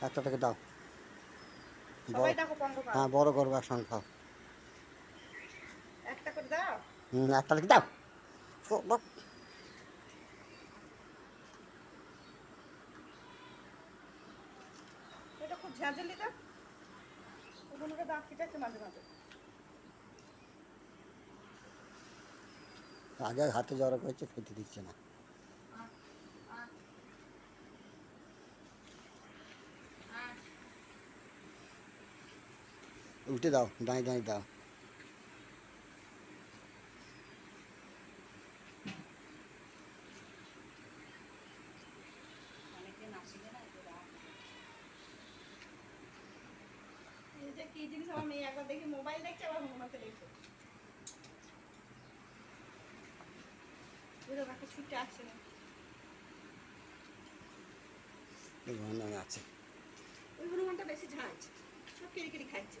একটা থেকে দাও। হ্যাঁ বড় করব একসঙ্গে খাও। একটা করে দাও। হুম একটা থেকে দাও। এটা খুব ঝাঁঝালি দাও ওগুলোকে দাঁত কেটেছে মাঝে মাঝে। আগে হাতে জড়ো করেছে খেতে দিচ্ছে না উল্টে দাও দাঁড়িয়ে দাঁড়িয়ে দাও এই যে কি জিনিস আমার মেয়ে একবার দেখি মোবাইল দেখছে আবার হনুমানকে দেখছে বুঝলো একটা ছুটে আসছে না। এই হনুমান আছে। ওই হনুমানটা বেশি ঝাঁজ সব কেড়ে কেড়ে খাচ্ছে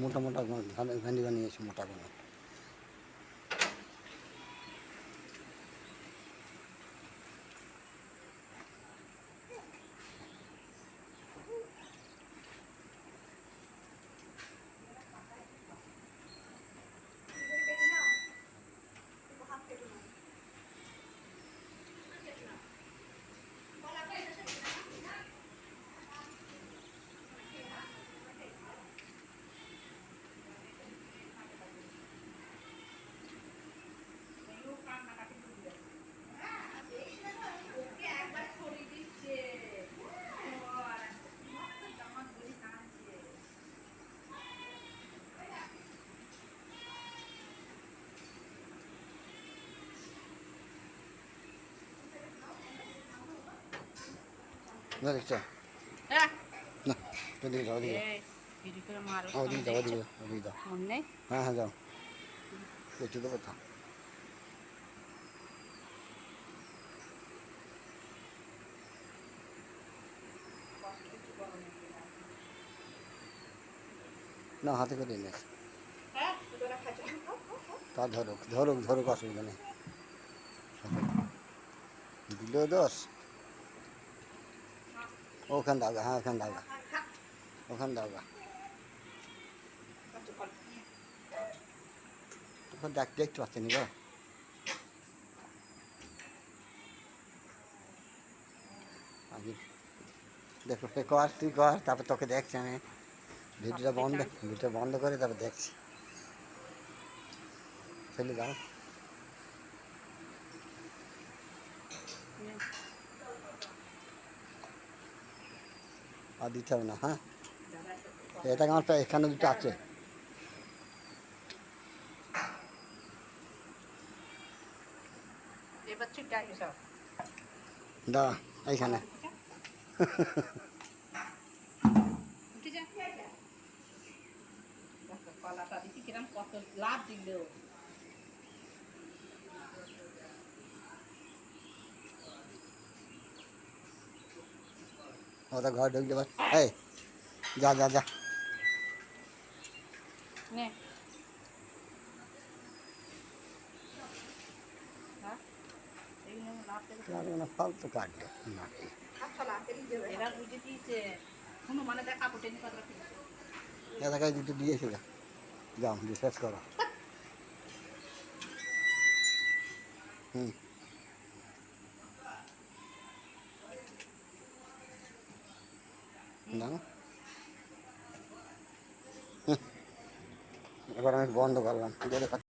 মোটা মোটা ভ্যান্ডি বানিয়েছে মোটা কোনো। না দেখছ? হ্যাঁ। না ওদিকে যাও। ওদিকে ওদিকে যাও ওদিকে ওদিকে যাও। হ্যাঁ হ্যাঁ যাও। দেখছি তো না হাতে করে নিয়ে এসো। হ্যাঁ তা ধরুক ধরুক ধরুক অসুবিধা নেই। দিল দোষ ওখান দাওগা হ্যাঁ ওখান দাওগা ওখান দাওগা ওখান দেখ দেখতে পাচ্ছেন গো। আগে দেখো সে কর, তুই কর, তারপর তোকে দেখছি আমি। ভিডিওটা বন্ধ ভিডিওটা বন্ধ করে তারপর দেখছি। ফেলে দাও আর দিতে হবে না হ্যাঁ? এটা আমার এখানে দুটো আছে। এইখানে। কলাটা দিচ্ছি কিরম কত লাভ দিল ওটা ঘর ঢুকতে পার এই যা যা যা। ফালতু কাটলো না না কেটে দেবে এরা বুঝে দিয়েছে কোনো মানে দেখা দুটো দিয়েছিল যাও বিশ্বাস করো। হুম। না? এবার আমি বন্ধ করলাম।